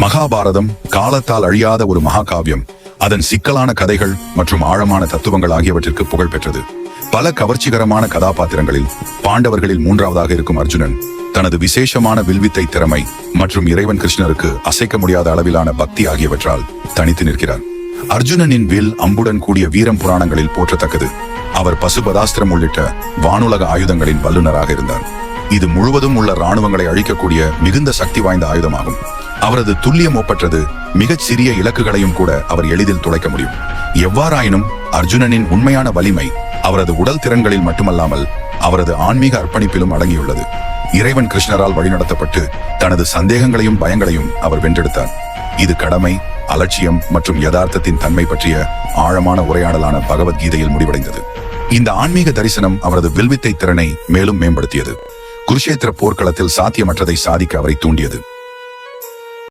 மகாபாரதம் காலத்தால் அழியாத ஒரு மகாகாவியம். அதன் சிக்கலான கதைகள் மற்றும் ஆழமான தத்துவங்கள் ஆகியவற்றிற்கு புகழ் பெற்றது. பல கவர்ச்சிகரமான கதாபாத்திரங்களில் பாண்டவர்களில் மூன்றாவதாக இருக்கும் அர்ஜுனன் தனது விசேஷமான வில்வித்தை திறமை மற்றும் இறைவன் கிருஷ்ணருக்கு அசைக்க முடியாத அளவிலான பக்தி ஆகியவற்றால் தனித்து நிற்கிறார். அர்ஜுனனின் வில் அம்புடன் கூடிய வீரம் புராணங்களில் போற்றத்தக்கது. அவர் பசுபதாஸ்திரம் உள்ளிட்ட வானுலக ஆயுதங்களின் வல்லுநராக இருந்தார். இது முழுவதும் உள்ள இராணுவங்களை அழிக்கக்கூடிய மிகுந்த சக்தி வாய்ந்த ஆயுதமாகும். அவரது துல்லியம் ஒப்பற்றது மிகச் சிறிய இலக்குகளையும் கூட அவர் எளிதில் துளைக்க முடியும். எவ்வாறாயினும் அர்ஜுனனின் உண்மையான வலிமை அவரது உடல் திறன்களில் மட்டுமல்லாமல் அவரது ஆன்மீக அர்ப்பணிப்பிலும் அடங்கியுள்ளது. இறைவன் கிருஷ்ணரால் வழிநடத்தப்பட்டு தனது சந்தேகங்களையும் பயங்களையும் அவர் வென்றெடுத்தார். இது கடமை அலட்சியம் மற்றும் யதார்த்தத்தின் தன்மை பற்றிய ஆழமான உரையாடலான பகவத்கீதையில் முடிவடைந்தது. இந்த ஆன்மீக தரிசனம் அவரது வில்வித்தை திறனை மேலும் மேம்படுத்தியது. குருஷேத்திர போர்க்களத்தில் சாத்தியமற்றதை சாதிக்க அவரை தூண்டியது.